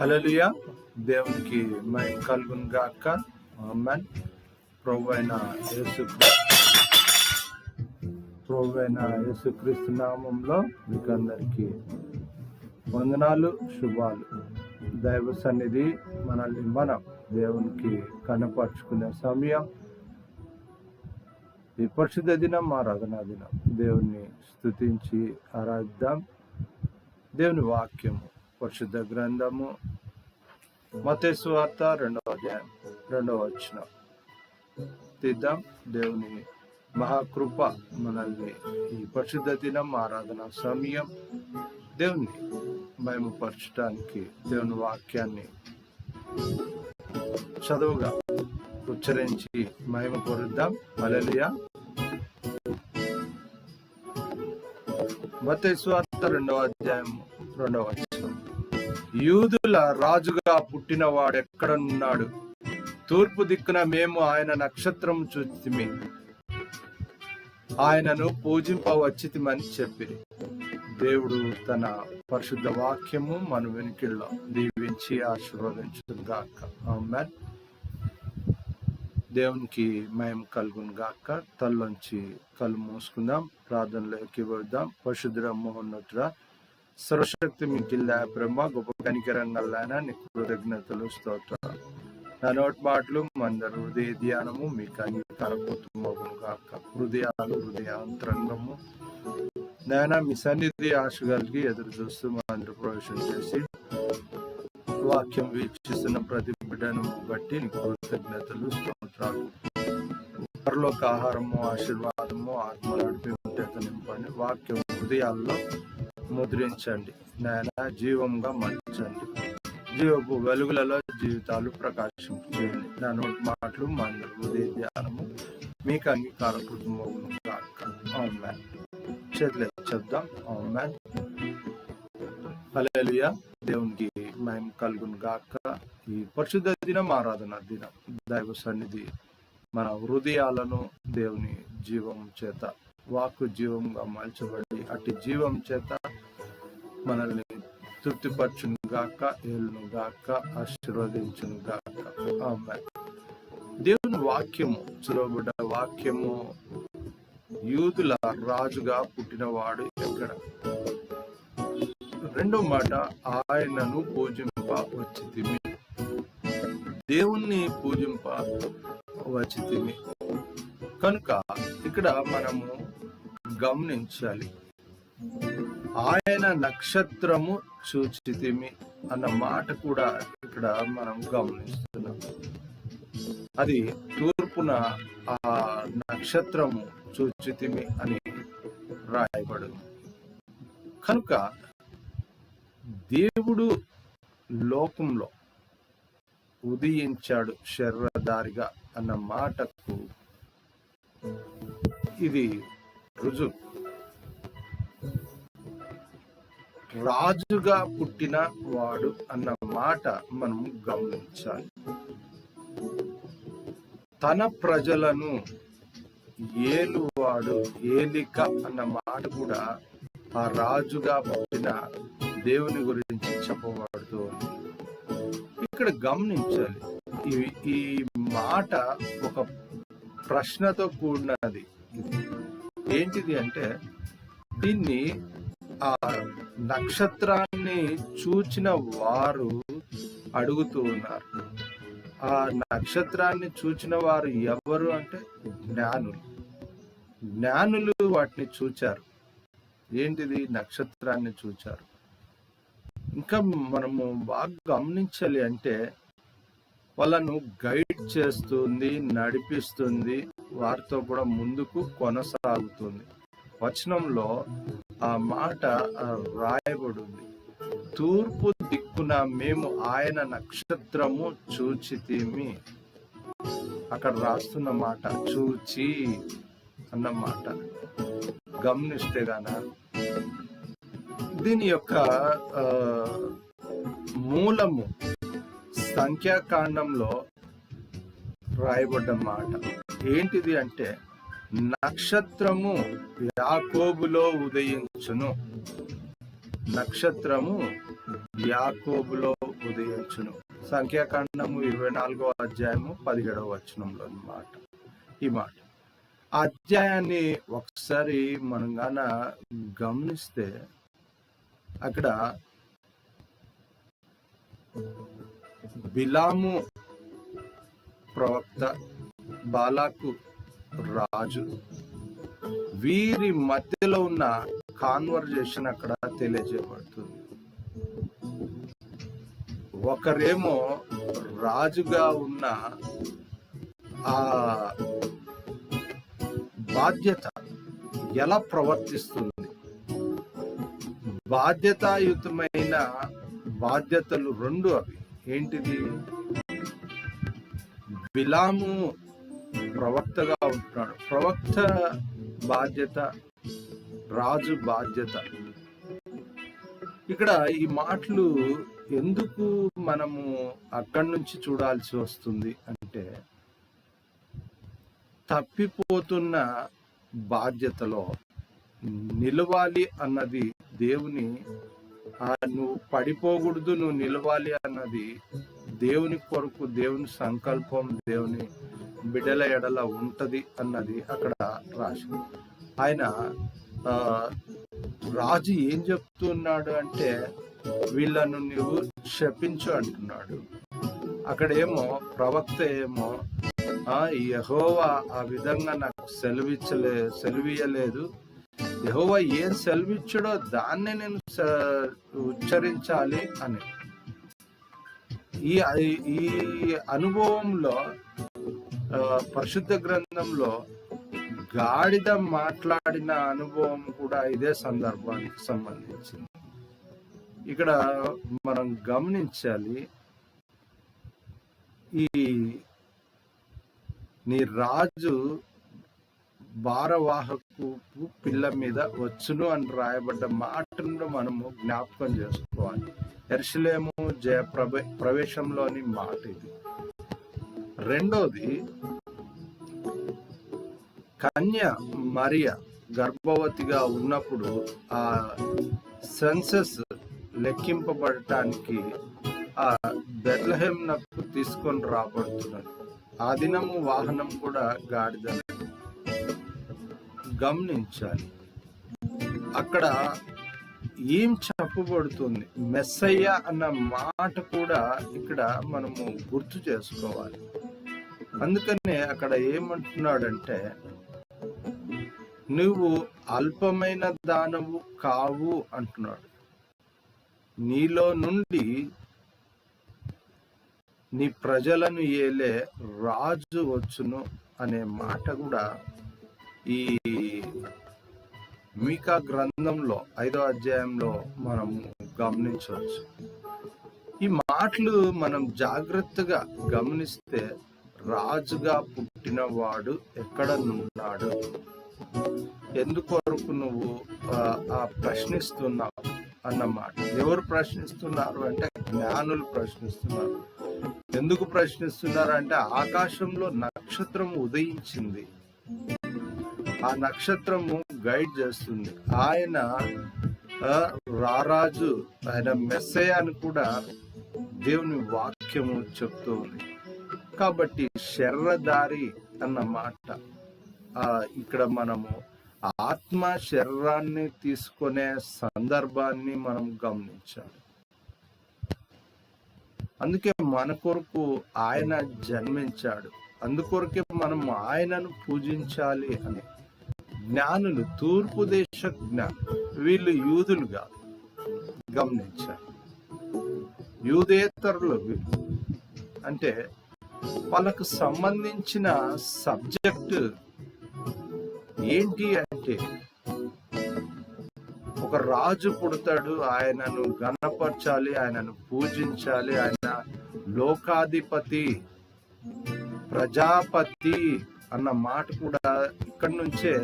హల్లెలూయా. దేవునికి మై కలుగును గాక. అమ్మన్ ప్రభు అయిన యేసు ప్రభు అయిన యేసుక్రీస్తు నామంలో మీకు అందరికీ వందనాలు శుభాలు. దైవ సన్నిధి మనల్ని మనం దేవునికి కనపరుచుకునే సమయం. ఈ పరిశుద్ధ దినం ఆరాధనా దినం. దేవుణ్ణి స్తుతించి ఆరాధిద్దాం. దేవుని వాక్యము. పరిశుద్ధ గ్రంథము. మతేసు వార్త రెండవ అధ్యాయం రెండవ వచ్చిన తీద్దాం దేవుని మహాకృప మనల్ని ఈ పరిశుద్ధ దినం ఆరాధన సమయం దేవుని మహిమపరచడానికి దేవుని వాక్యాన్ని చదువుగా ఉచ్చరించి మహిమ పొరుద్దాం మలలియా మతేశ్వార్త రెండవ అధ్యాయం రెండవ యూదుల రాజుగా పుట్టిన వాడు ఎక్కడనున్నాడు తూర్పు దిక్కున మేము ఆయన నక్షత్రం చూచితిమి. ఆయనను పూజింపవచ్చితిమని చెప్పి దేవుడు తన పరిశుద్ధ వాక్యము మన వెనుకల్లో దీవించి ఆశీర్వదించుగాక ఆమెన్. దేవునికి మయం కలుగును గాక తల్లోంచి కళ్ళు మూసుకుందాం. ప్రార్థనలోకి వెళ్దాం. పరిశుద్ధ మోహన్నతుడ సర్వశక్తి మిగిలిన బ్రహ్మ గొప్ప కనికరంగల్లాన నీకు కృతజ్ఞతలు స్తోత్ర నా నోటి మాటలు మందరు హృదయ ధ్యానము మీకు అంగీకారపోతుమగును కాక హృదయాలు హృదయాంతరంగము. నాయన మీ సన్నిధి ఆశగాలకి ఎదురు చూస్తూ మా అందరూ ప్రవేశం చేసి వాక్యం వీక్షిస్తున్న ప్రతి బిడ్డను బట్టి నీకు కృతజ్ఞతలు స్తోత్రాలు. పరలోక ఆహారము ఆశీర్వాదము ఆత్మ నడిపి ఉంటే నింపండి. వాక్యం హృదయాల్లో ముద్రించండి. నాయన జీవంగా మలచండి జీవపు వెలుగులలో జీవితాలు ప్రకాశం చేయండి నా నోటి మాటలు మా హృదయ ధ్యానము. మీకు అంగీకార కుటుంబం కాక చేతులు చెప్దాం. ఆమెన్. హల్లెలూయా. దేవునికి మేము కలుగును గాక. ఈ పరిశుద్ధ దినం ఆరాధన దినం దైవ సన్నిధి మన హృదయాలను దేవుని జీవం చేత వాక్కు జీవంగా మలచబడి అట్టి జీవం చేత మనల్ని తృప్తిపరచును గాక ఏలును గాక ఆశీర్వదించును గాక దేవుని వాక్యము సులభడ వాక్యము యూదుల రాజుగా పుట్టినవాడు ఎక్కడ? రెండో మాట ఆయనను పూజింప వచ్చితిమి. దేవుణ్ణి పూజింప వచ్చితిమి. కనుక ఇక్కడ మనము గమనించాలి. ఆయన నక్షత్రము చూచితిమి అన్న మాట కూడా ఇక్కడ మనం గమనిస్తున్నాం. అది తూర్పున ఆ నక్షత్రము చూచితిమి అని రాయబడింది. కనుక దేవుడు లోకంలో ఉదయించాడు శరీరధారిగా అన్న మాటకు ఇది రుజువు. రాజుగా పుట్టిన వాడు అన్న మాట మనం గమనించాలి. తన ప్రజలను ఏలువాడు ఏలిక అన్న మాట కూడా ఆ రాజుగా పుట్టిన దేవుని గురించి చెప్పబడుతూ ఇక్కడ గమనించాలి. ఈ మాట ఒక ప్రశ్నతో కూడినది. ఏంటిది అంటే దీన్ని ఆ నక్షత్రాన్ని చూచిన వారు అడుగుతూ ఉన్నారు. ఆ నక్షత్రాన్ని చూచిన వారు ఎవరు అంటే జ్ఞానులు. జ్ఞానులు వాటిని చూచారు. ఏంటిది? నక్షత్రాన్ని చూచారు. ఇంకా మనము బాగా గమనించాలి అంటే వాళ్ళను గైడ్ చేస్తుంది నడిపిస్తుంది వారితో కూడా ముందుకు కొనసాగుతుంది. వచనంలో ఆ మాట రాయబడింది. తూర్పు దిక్కున మేము ఆయన నక్షత్రము చూచితిమి. అక్కడ రాస్తున్న మాట చూచి అన్న మాట. గమనిస్తే గాన దీని యొక్క మూలము సంఖ్యాకాండంలో రాయబడ్డ మాట. ఏంటిది అంటే నక్షత్రము యాకోబులో ఉదయించును. నక్షత్రము యాకోబులో ఉదయించును. సంఖ్యాకాండము ఇరవై నాలుగో అధ్యాయము పదిహేడవ వచనంలో మాట. ఈ మాట. ఆ అధ్యాయాన్ని ఒకసారి మనం గాన గమనిస్తే అక్కడ బిలాము ప్రవక్త బాలాకు రాజు. వీరి మధ్యలో ఉన్న కాన్వర్జేషన్ అక్కడ తెలియజేయబడుతుంది. ఒకరేమో రాజుగా ఉన్న ఆ బాధ్యత ఎలా ప్రవర్తిస్తుంది? బాధ్యతాయుతమైన బాధ్యతలు రెండు అవి. ఏంటిది? బిలాము ప్రవక్తగా ఉంటున్నాడు. ప్రవక్త బాధ్యత రాజు బాధ్యత. ఇక్కడ ఈ మాటలు ఎందుకు మనము అక్కడి నుంచి చూడాల్సి వస్తుంది అంటే తప్పిపోతున్న బాధ్యతలో నిలవాలి అన్నది దేవుని ఆ నువ్వు పడిపోకూడదు నువ్వు నిలవాలి అన్నది దేవుని కొరకు దేవుని సంకల్పం దేవుని బిడ్డల ఎడల ఉంటది అన్నది అక్కడ రాసి ఆయన ఆ, రాజు ఏం చెప్తున్నాడు అంటే వీళ్ళను నువ్వు శపించు అంటున్నాడు. అక్కడేమో ప్రవక్త ఏమో ఆ యహోవా ఆ విధంగా నాకు సెలవిచ్చలే సెలవియలేదు యహోవా ఏం సెలవిచ్చాడో దాన్నే నేను ఉచ్చరించాలి అని. ఈ ఈ అనుభవంలో పరిశుద్ధ గ్రంథంలో గాడిద మాట్లాడిన అనుభవం కూడా ఇదే సందర్భానికి సంబంధించింది. ఇక్కడ మనం గమనించాలి ఈ నీ రాజు భారవాహకు పిల్ల మీద వచ్చును అని రాయబడ్డ మాటను మనము జ్ఞాపకం చేసుకోవాలి. ఎర్షలేము జయ ప్రవే ప్రవేశంలోని మాట ఇది. రెండోది కన్య మరియ గర్భవతిగా ఉన్నప్పుడు ఆ సెన్సెస్ లెక్కింపబడటానికి ఆ బెత్లహేం తీసుకొని రాబడుతున్నది. ఆ దినము వాహనం కూడా గాడిద గమనించాలి. అక్కడ ఏం చెప్పబడుతుంది? మెస్సయ్య అన్న మాట కూడా ఇక్కడ మనము గుర్తు చేసుకోవాలి. అందుకనే అక్కడ ఏమంటున్నాడంటే నువ్వు అల్పమైన దానవు కావు అంటున్నాడు. నీలో నుండి నీ ప్రజలను ఏలే రాజు వచ్చును అనే మాట కూడా ఈ మీకా గ్రంథంలో ఐదో అధ్యాయంలో మనం గమనించవచ్చు. ఈ మాటలు మనం జాగ్రత్తగా గమనిస్తే రాజుగా పుట్టినవాడు ఎక్కడ ఉన్నాడు ఎందుకొరకు నువ్వు ఆ, ప్రశ్నిస్తున్నావు అన్నమాట ఎవరు ప్రశ్నిస్తున్నారు అంటే జ్ఞానులు ప్రశ్నిస్తున్నారు. ఎందుకు ప్రశ్నిస్తున్నారు అంటే ఆకాశంలో నక్షత్రం ఉదయించింది. ఆ నక్షత్రము గైడ్ చేస్తుంది. ఆయన రారాజు ఆయన మెస్సే అని కూడా దేవుని వాక్యము చెప్తూ ఉంది కాబట్టి శర్రదారి అన్న మాట. ఇక్కడ మనము ఆత్మ శరీరాన్ని తీసుకునే సందర్భాన్ని మనం గమనించాలి. అందుకే మన కొరకు ఆయన జన్మించాడు. అందుకొరకే మనం ఆయనను పూజించాలి అని. జ్ఞానులు తూర్పు దేశ జ్ఞానులు వీళ్ళు యూదులుగా గమనించారు గమనించాలి. యూదేతరులు వీళ్ళు. అంటే వాళ్ళకు సంబంధించిన సబ్జెక్ట్ ఏంటి అంటే ఒక రాజు పుడతాడు ఆయనను గణపరచాలి ఆయనను పూజించాలి ఆయన లోకాధిపతి ప్రజాపతి అన్న మాట కూడా ఇక్కడి నుంచే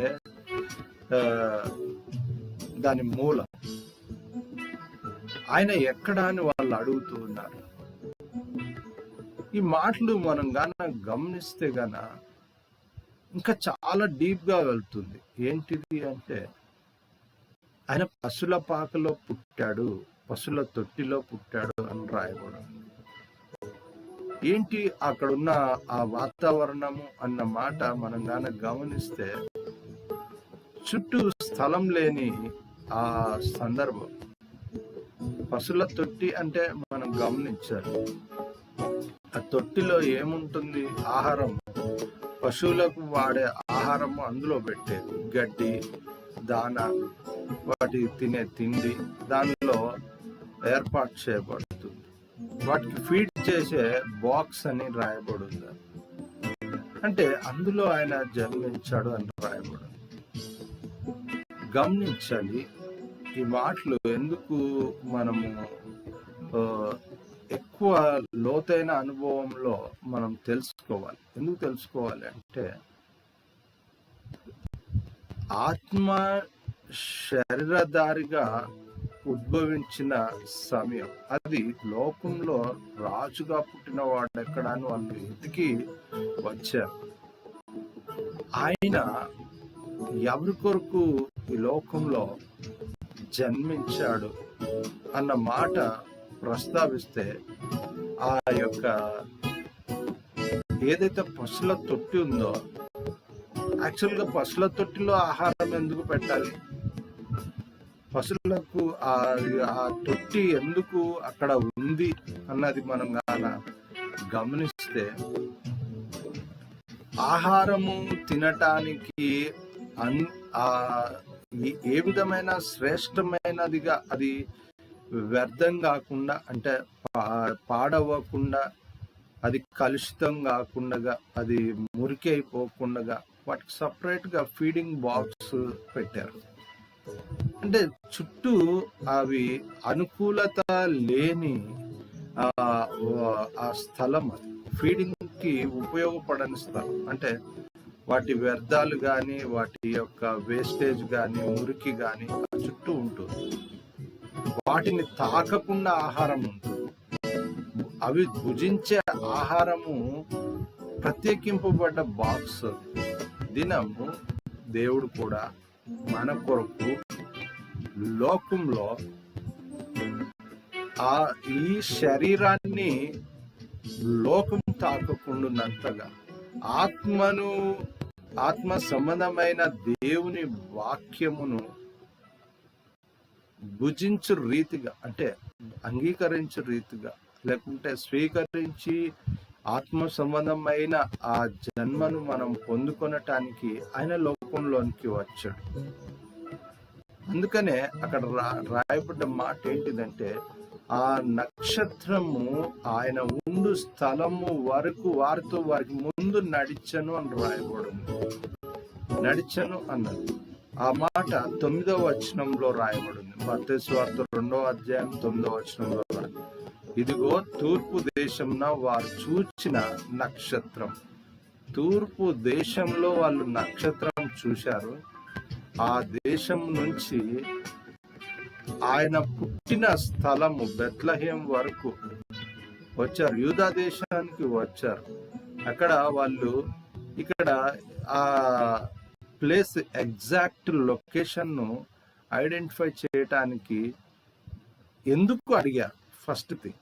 దాని మూల. ఆయన ఎక్కడ అని వాళ్ళు అడుగుతూ ఉన్నారు. ఈ మాటలు మనం గాన గమనిస్తే గాన ఇంకా చాలా డీప్గా వెళ్తుంది. ఏంటిది అంటే ఆయన పశుల పాకలో పుట్టాడు పశుల తొట్టిలో పుట్టాడు అని రాయకూడదు ఏంటి అక్కడున్న ఆ వాతావరణము అన్న మాట మనం గాన గమనిస్తే చుట్టూ స్థలం లేని ఆ సందర్భం. పశుల తొట్టి అంటే మనం గమనించాలి. ఆ తొట్టిలో ఏముంటుంది? ఆహారం. పశువులకు వాడే ఆహారం అందులో పెట్టేది. గడ్డి దాన వాటి తినే తిండి దానిలో ఏర్పాటు చేయబడుతుంది. వాటికి ఫీడ్ చేసే బాక్స్ అని రాయబడింది. అంటే అందులో ఆయన జన్మించాడు అని రాయబడింది. గమనించాలి ఈ మాటలు ఎందుకు మనము ఎక్కువ లోతైన అనుభవంలో మనం తెలుసుకోవాలి. ఎందుకు తెలుసుకోవాలి అంటే ఆత్మ శరీరధారిగా ఉద్భవించిన సమయం. అది లోకంలో రాజుగా పుట్టిన వాడు ఎక్కడ అని వాళ్ళు ఎతికి వచ్చారు. ఆయన ఎవరి కొరకు ఈ లోకంలో జన్మించాడు అన్న మాట ప్రస్తావిస్తే ఆ యొక్క ఏదైతే పశుల తొట్టి ఉందో యాక్చువల్గా పశుల తొట్టిలో ఆహారం ఎందుకు పెట్టాలి? పశువులకు ఆ ఆ తొట్టి ఎందుకు అక్కడ ఉంది అన్నది మనం గాన గమనిస్తే ఆహారము తినటానికి అన్ ఏ విధమైన శ్రేష్టమైనదిగా అది వ్యర్థం కాకుండా అంటే పాడవకుండా అది కలుషితం కాకుండా అది మురికి అయిపోకుండా వాటికి సపరేట్గా ఫీడింగ్ బాక్స్ పెట్టారు. అంటే చుట్టూ అవి అనుకూలత లేని ఆ స్థలం ఫీడింగ్కి ఉపయోగపడని స్థలం. అంటే వాటి వ్యర్థాలు కానీ వాటి యొక్క వేస్టేజ్ కానీ మురికి కానీ చుట్టూ ఉంటుంది. వాటిని తాకకుండా ఆహారం ఉంటుంది. అవి భుజించే ఆహారము ప్రత్యేకింపబడ్డ బాక్స్. దినము దేవుడు కూడా మన కొరకు లోకంలో ఆ ఈ శరీరాన్ని లోకం తాకకుండానంతగా ఆత్మను ఆత్మ సంబంధమైన దేవుని వాక్యమును భుజించు రీతిగా అంటే అంగీకరించు రీతిగా లేకుంటే స్వీకరించి ఆత్మ సంబంధమైన ఆ జన్మను మనం పొందుకొనటానికి ఆయన లోకంలోనికి వచ్చాడు. అందుకనే అక్కడ రా రాయబడ్డ మాట ఏంటిదంటే ఆ నక్షత్రము ఆయన ఉండు స్థలము వరకు వారితో వారికి ముందు నడిచను అని రాయబడింది. నడిచను అన్నది. ఆ మాట తొమ్మిదవ వచనంలో రాయబడింది. భర్త రెండవ అధ్యాయం తొమ్మిదవ వచనంలో ఇదిగో తూర్పు దేశంన వారు చూచిన నక్షత్రం. తూర్పు దేశంలో వాళ్ళు నక్షత్రం చూశారు. ఆ దేశం నుంచి ఆయన పుట్టిన స్థలము బెత్లహేం వరకు వచ్చారు. యూదా దేశానికి వచ్చారు. అక్కడ వాళ్ళు ఇక్కడ ఆ ప్లేస్ ఎగ్జాక్ట్ లొకేషన్ను ఐడెంటిఫై చేయటానికి ఎందుకు అడిగారు ఫస్ట్ థింగ్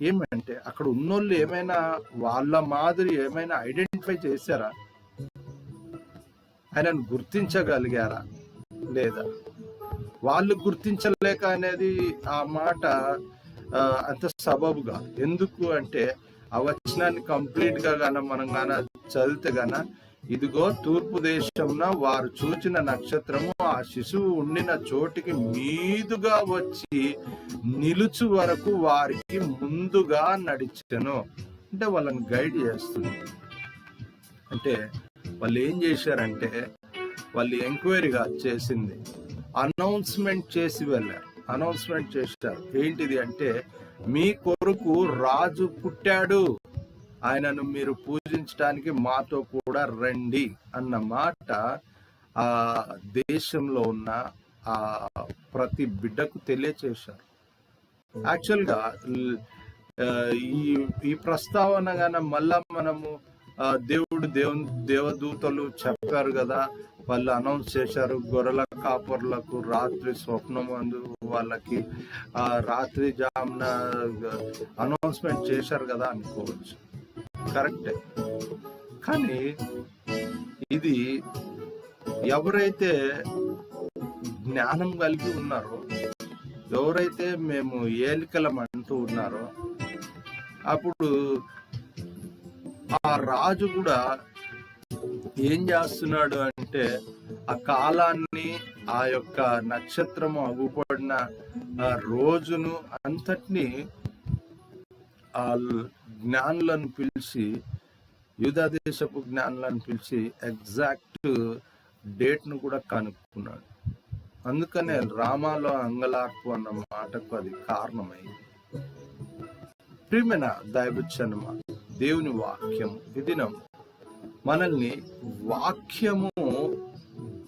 ఏమంటే అక్కడ ఉన్నోళ్ళు ఏమైనా వాళ్ళ మాదిరి ఏమైనా ఐడెంటిఫై చేశారా? ఆయనను గుర్తించగలిగారా? లేదా? వాళ్ళు గుర్తించలేక అనేది ఆ మాట అంత సబబుగా. ఎందుకు అంటే ఆ వచనాన్ని కంప్లీట్గా గాన మనం గాన చదివితే గాన ఇదిగో తూర్పు దేశంన వారు చూచిన నక్షత్రము ఆ శిశువు ఉండిన చోటికి మీదుగా వచ్చి నిలుచు వరకు వారికి ముందుగా నడిచెను. అంటే వాళ్ళని గైడ్ చేస్తుంది. అంటే వాళ్ళు ఏం చేశారంటే వాళ్ళు ఎంక్వైరీగా చేసింది. అనౌన్స్మెంట్ చేసి వెళ్ళారు. అనౌన్స్మెంట్ చేశారు. ఏంటిది అంటే మీ కొరకు రాజు పుట్టాడు. ఆయనను మీరు పూజించడానికి మాతో కూడా రండి అన్న మాట ఆ దేశంలో ఉన్న ఆ ప్రతి బిడ్డకు తెలియచేశారు. యాక్చువల్గా ఈ ఈ ప్రస్తావన గాన మళ్ళా మనము దేవుడు దేవుని దేవదూతలు చెప్పారు కదా వాళ్ళు అనౌన్స్ చేశారు గొర్రెల కాపర్లకు రాత్రి స్వప్నం అందు వాళ్ళకి ఆ రాత్రి జామున అనౌన్స్మెంట్ చేశారు కదా అనుకోవచ్చు. కరెక్ట్. కానీ ఇది ఎవరైతే జ్ఞానం కలిగి ఉన్నారో ఎవరైతే మేము ఏలికలం అంటూ ఉన్నారో అప్పుడు ఆ రాజు కూడా ఏం చేస్తున్నాడు అంటే ఆ కాలాన్ని ఆ యొక్క నక్షత్రము అగుపడిన ఆ రోజును అంతటిని ఆ జ్ఞానులను పిలిచి దేశపు జ్ఞానులను పిలిచి ఎగ్జాక్ట్ డేట్ను కూడా కనుక్కున్నాడు. అందుకనే రామాలో అంగలార్పు అన్న మాటకు అది కారణమైంది. ప్రియమైన దైవచనమ దేవుని వాక్యం ఈ దినం మనల్ని వాక్యము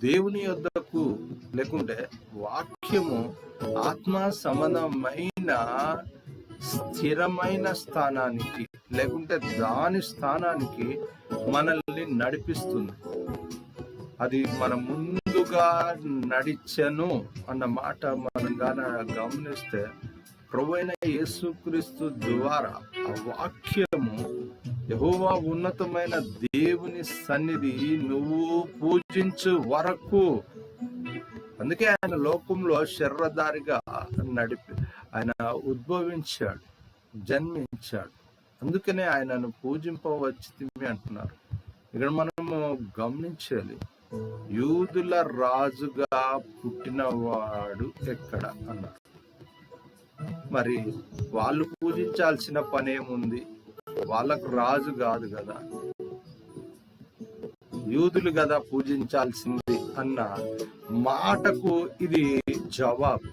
దేవుని యొద్దకు లేకుంటే వాక్యము ఆత్మ సంబంధమైన స్థిరమైన స్థానానికి లేకుంటే దాని స్థానానికి మనల్ని నడిపిస్తుంది. అది మన ముందుగా నడిచెను అన్న మాట మనం గాన గమనిస్తే ప్రభువైన యేసుక్రీస్తు ద్వారా ఆ వాక్యము యహోవా ఉన్నతమైన దేవుని సన్నిధి నువ్వు పూజించు వరకు. అందుకే ఆయన లోకంలో శర్రదారిగా నడిపి ఆయన ఉద్భవించాడు జన్మించాడు. అందుకనే ఆయనను పూజింపవచ్చి అంటున్నారు. ఇక్కడ మనము గమనించాలి యూదుల రాజుగా పుట్టినవాడు ఎక్కడ అన్నారు మరి వాళ్ళు పూజించాల్సిన పని ఏముంది వాళ్ళకు రాజు కాదు కదా. యూదులు కదా పూజించాల్సింది అన్న మాటకు ఇది జవాబు.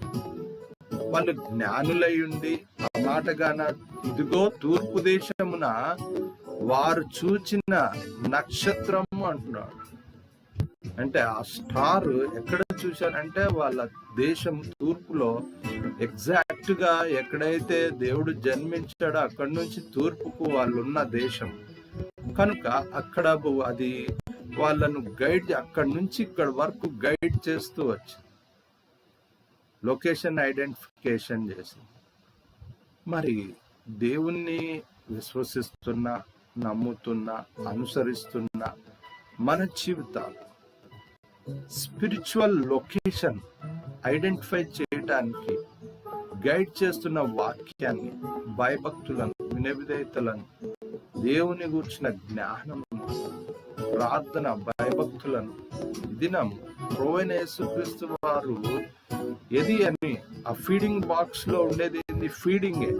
వాళ్ళు జ్ఞానులయ్యుండి ఆ మాటగాన ఇదిగో తూర్పు దేశమున వారు చూచిన నక్షత్రము అంటున్నాడు. అంటే ఆ స్టార్ ఎక్కడ చూశారంటే వాళ్ళ దేశం తూర్పులో ఎగ్జాక్ట్గా ఎక్కడైతే దేవుడు జన్మించాడో అక్కడి నుంచి తూర్పుకు వాళ్ళు ఉన్న దేశం. కనుక అక్కడ అది వాళ్ళను గైడ్ అక్కడి నుంచి ఇక్కడ వరకు గైడ్ చేస్తూ వచ్చింది. లొకేషన్ ఐడెంటిఫికేషన్ చేసి. మరి దేవుణ్ణి విశ్వసిస్తున్న నమ్ముతున్న అనుసరిస్తున్న మన జీవితాలు స్పిరిచువల్ లొకేషన్ ఐడెంటిఫై చేయడానికి గైడ్ చేస్తున్న వాక్యాన్ని భయభక్తులను వినవిధేయతలను దేవుని గూర్చిన జ్ఞానం ప్రార్థన భయభక్తులను దినం ప్రోవైన యేసుక్రీస్తు వారు ఏది అని? ఆ ఫీడింగ్ బాక్స్లో ఉండేది ఏంది? ఫీడింగే.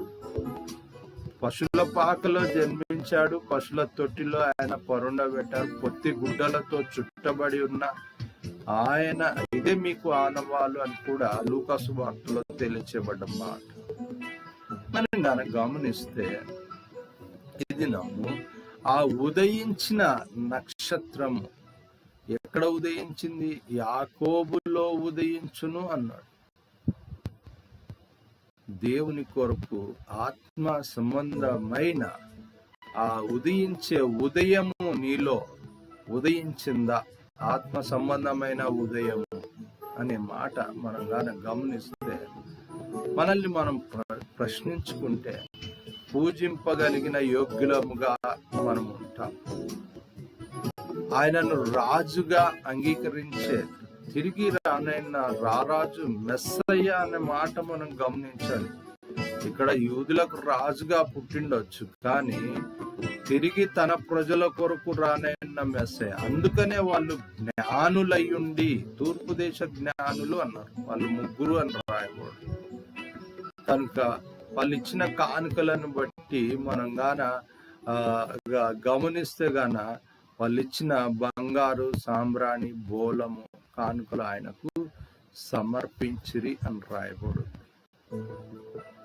పశువుల పాకలో జన్మించాడు. పశువుల తొట్టిలో ఆయన పరుండబెట్టారు పొత్తి గుడ్డలతో చుట్టబడి ఉన్న ఆయన ఇదే మీకు ఆనవాలు అని కూడా లూకాసు వార్తలో తెలియచేయబడ్డ మాట మనం దాన్ని గమనిస్తే ఇది నమ్ము ఆ ఉదయించిన నక్షత్రము ఎక్కడ ఉదయించింది? యాకోబులో ఉదయించును అన్నాడు. దేవుని కొరకు ఆత్మ సంబంధమైన ఆ ఉదయించే ఉదయము నీలో ఉదయించిందా? ఆత్మ సంబంధమైన ఉదయము అనే మాట మనం కానీ గమనిస్తే మనల్ని మనం ప్ర- ప్రశ్నించుకుంటే పూజింపగలిగిన యోగ్యులముగా మనం ఉంటాం. ఆయనను రాజుగా అంగీకరించే. తిరిగి రానైన రారాజు మెస్సయ్య అనే మాట మనం గమనించాలి. ఇక్కడ యూదులకు రాజుగా పుట్టిండొచ్చు కానీ తిరిగి తన ప్రజల కొరకు రానైన మెస్సయ్య. అందుకనే వాళ్ళు జ్ఞానులయ్యుండి తూర్పు దేశ జ్ఞానులు అన్నారు. వాళ్ళు ముగ్గురు అని రాయకూడదు కనుక వాళ్ళు ఇచ్చిన కానుకలను బట్టి మనం గాన ఆ, గ- గమనిస్తే గాన వాళ్ళు ఇచ్చిన బంగారు సాంబ్రాణి బోలము కానుకలు ఆయనకు సమర్పించిరి అని రాయబడు.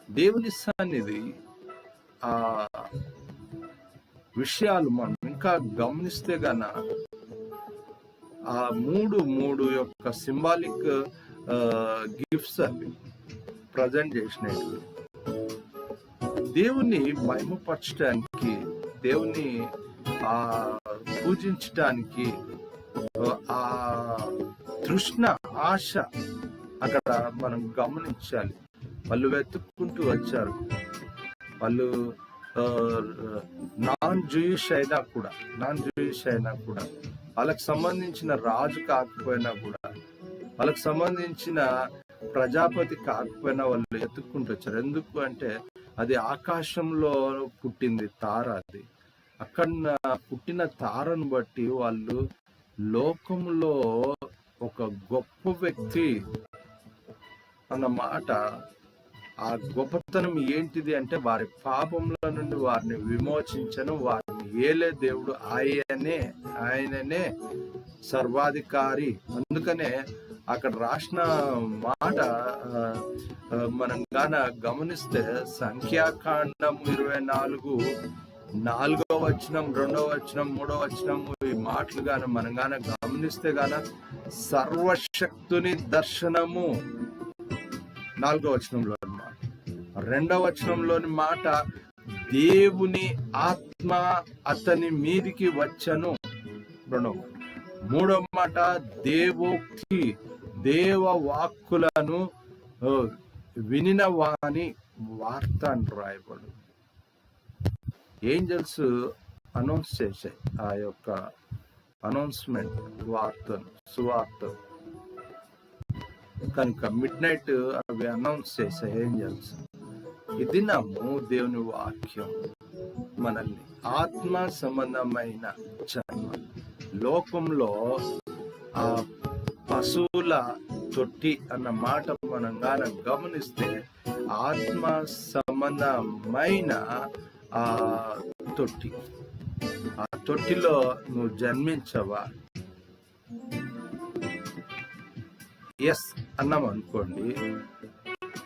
దేవుని సన్నిధి ఆ విషయాలు మనం ఇంకా గమనిస్తే గన ఆ మూడు మూడు యొక్క సింబాలిక్ గిఫ్ట్స్ అవి ప్రజెంట్ చేసినవి. దేవుని మహిమపరచడానికి దేవుని ఆ పూజించటానికి ఆ తృష్ణ ఆశ అక్కడ మనం గమనించాలి. వాళ్ళు వెతుక్కుంటూ వచ్చారు. వాళ్ళు నాన్ జూయిష్ అయినా కూడా నాన్ జూయిష్ అయినా కూడా వాళ్ళకి సంబంధించిన రాజు కాకపోయినా కూడా వాళ్ళకి సంబంధించిన ప్రజాపతి కాకపోయినా వాళ్ళు ఎత్తుక్కుంటూ వచ్చారు. ఎందుకు అంటే అది ఆకాశంలో పుట్టింది తార అది. అక్కడ పుట్టిన తారను బట్టి వాళ్ళు లోకంలో ఒక గొప్ప వ్యక్తి అన్న మాట. ఆ గొప్పతనం ఏంటిది అంటే వారి పాపముల నుండి వారిని విమోచించను వారిని ఏలే దేవుడు ఆయనే ఆయననే సర్వాధికారి. అందుకనే అక్కడ రాసిన మాట మనం గాన గమనిస్తే సంఖ్యాకాండం ఇరవై నాలుగు నాలుగో వచనం రెండో వచనం మూడో వచనం ఈ మాటలు గాన మనం గాన గమనిస్తే గాన సర్వశక్తుని దర్శనము నాలుగో వచనంలో మాట రెండవ వచనంలోని మాట దేవుని ఆత్మ అతని మీదికి వచ్చను రెండవ మూడవ మాట దేవోక్తి దేవ వాక్కులను వినిన వాని వార్త అని రాయబడు ఏంజల్స్ అనౌన్స్ చేశాయి. ఆ యొక్క అనౌన్స్మెంట్ వార్తను సువార్త. కనుక మిడ్ నైట్ అవి అనౌన్స్ చేశాయి ఏంజల్స్. ఇది నమ్ము దేవుని వాక్యం మనల్ని ఆత్మ సంబంధమైన జన్మ. లోకంలో ఆ పశువుల తొట్టి అన్న మాట మనం గాన గమనిస్తే ఆత్మ సంబంధమైన ఆ తొట్టి. ఆ తొట్టిలో నువ్వు జన్మించవా? ఎస్ అన్నాం అనుకోండి.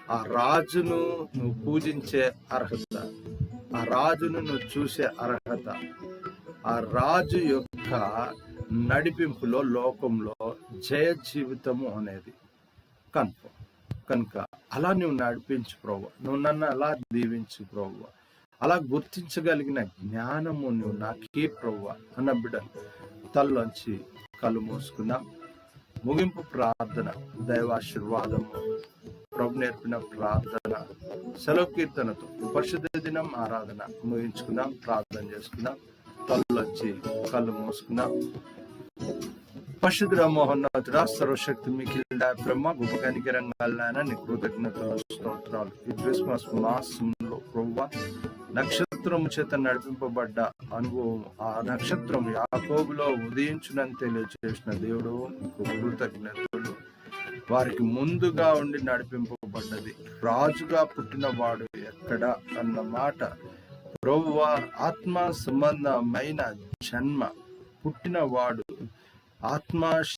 ఆ రాజును నువ్వు పూజించే అర్హత ఆ రాజును నువ్వు చూసే అర్హత ఆ రాజు యొక్క నడిపింపులో లోకంలో జయ జీవితము అనేది. కన్ఫర్మ్ కనుక అలా నువ్వు నడిపించు ప్రభు నువ్వు నన్ను అలా దీవించు ప్రభు అలా గుర్తించగలిగిన జ్ఞానము నువ్వు నాకే ప్రవ్వ అన్న బిడ్డ తల్లోంచి కళ్ళు మూసుకుందాం ముగింపు ప్రార్థన దైవాశీర్వాదము ప్రభు నేర్పిన ప్రార్థన సెలవు కీర్తనతో పరిశుద్ధ దినం ఆరాధన ముగించుకుందాం ప్రార్థన చేసుకుందాం కళ్ళు వచ్చి కళ్ళు మూసుకుందాం పరిశుద్ధుడ మోహన్నతుడ సర్వశక్తి మిగిలిన బ్రహ్మ గొప్ప రంగాలైన నీ కృతజ్ఞతలు స్తోత్రాలు. ఈ క్రిస్మస్ మాసంలో ప్రభు నక్షత్రం చేత నడిపింపబడ్డ అనుభవం. ఆ నక్షత్రం యాకోబులో ఉదయించునని తెలియజేసిన దేవుడు నీకు కృతజ్ఞతలు. వారికి ముందుగా ఉండి నడిపింపబడ్డది. రాజుగా పుట్టిన వాడు ఎక్కడ అన్న మాట ప్రభువ ఆత్మ సంబంధమైన జన్మ పుట్టిన వాడు ఆత్మ